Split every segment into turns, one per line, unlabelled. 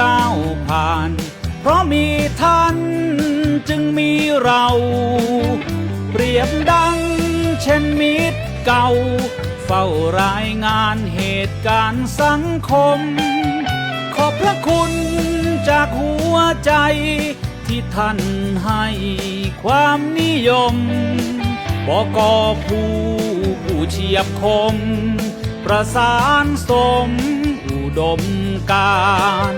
ก้าวผ่าน เพราะมีท่านจึงมีเรา เปรียบดังเช่นมิตรเก่า เฝ้ารายงานเหตุการณ์สังคม ขอบพระคุณจากหัวใจที่ท่านให้ความนิยมบอกอผู้ผู้เฉียบคม ประสานสม ดมการ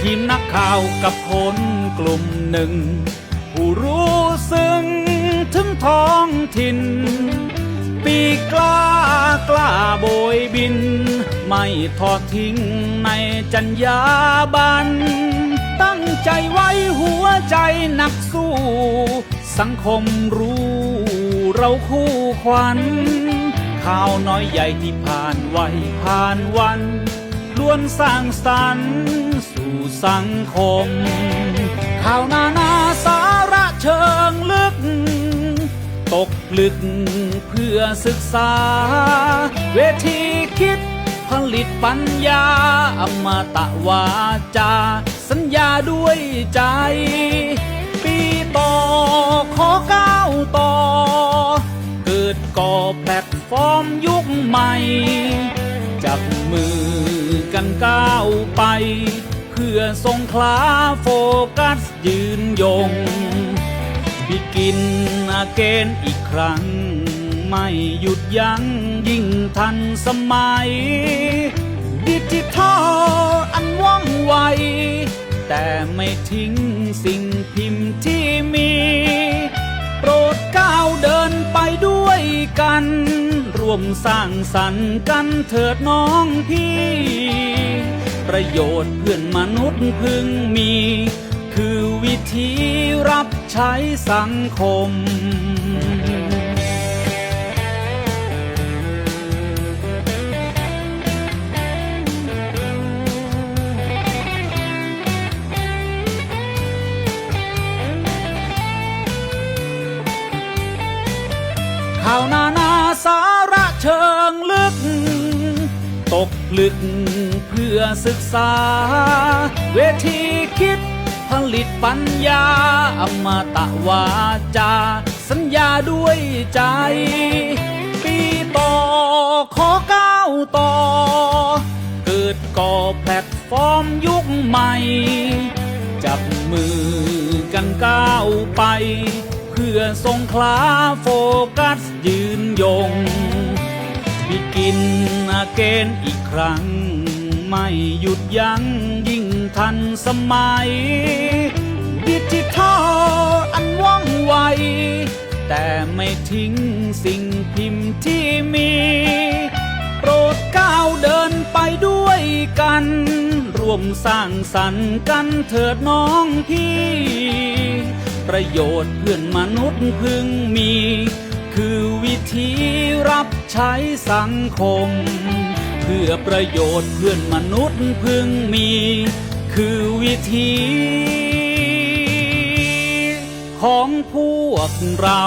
ทีมนักข่าวกับคนกลุ่มหนึ่ง ผู้รู้ซึ้งถึงท้องถิ่น ปีกล้ากล้าโบยบิน ไม่ทอดทิ้งในจัญญาบัน ตั้งใจไว้หัวใจนักสู้ สังคมรู้เราคู่ขวัญข่าวน้อยใหญ่ที่ผ่านวัยผ่านวัน ล้วนสร้างสรรค์สู่สังคม ข่าวนานาสาระเชิงลึก ตกลึกเพื่อศึกษา เวทีคิดผลิตปัญญา อมตะวาจา สัญญาด้วยใจ ปีต่อขอก้าวต่อ เกิดก่อแพลตฟอร์มยุคใหม่ มือกันก้าวไป เพื่อทรงคลาโฟกัสยืนยงบิกินอาเกนอีกครั้ง ไม่หยุดยั้งยิ่งทันสมัย ดิจิทัลอันว่องไว แต่ไม่ทิ้งสิ่งพิมพ์ที่มี วมสร้างสรรค์กันเถิดน้องพี่ ประโยชน์เพื่อนมนุษย์พึงมี คือวิธีรับใช้สังคมข่าวนานาสา ลึกเพื่อศึกษา เวทีคิดผลิตปัญญาอมตะวาจา สัญญาด้วยใจ ปีต่อขอก้าวต่อ เกิดก่อแพลตฟอร์มยุคใหม่ จับมือกันก้าวไป เพื่อทรงคลาโฟกัสยืนยงบิกินอาเกนอีก ครั้ง ไม่หยุดยั้งยิ่งทันสมัย ดิจิทัลอันว่องไว แต่ไม่ทิ้งสิ่งพิมพ์ที่มี โปรดก้าวเดินไปด้วยกัน ร่วมสร้างสรรค์กันเถิดน้องพี่ ประโยชน์เพื่อนมนุษย์พึงมีคือวิธีรับใช้สังคม พื่อประโยชน์เพื่อนมนุษย์พึงมี คือวิธี ของพวกเรา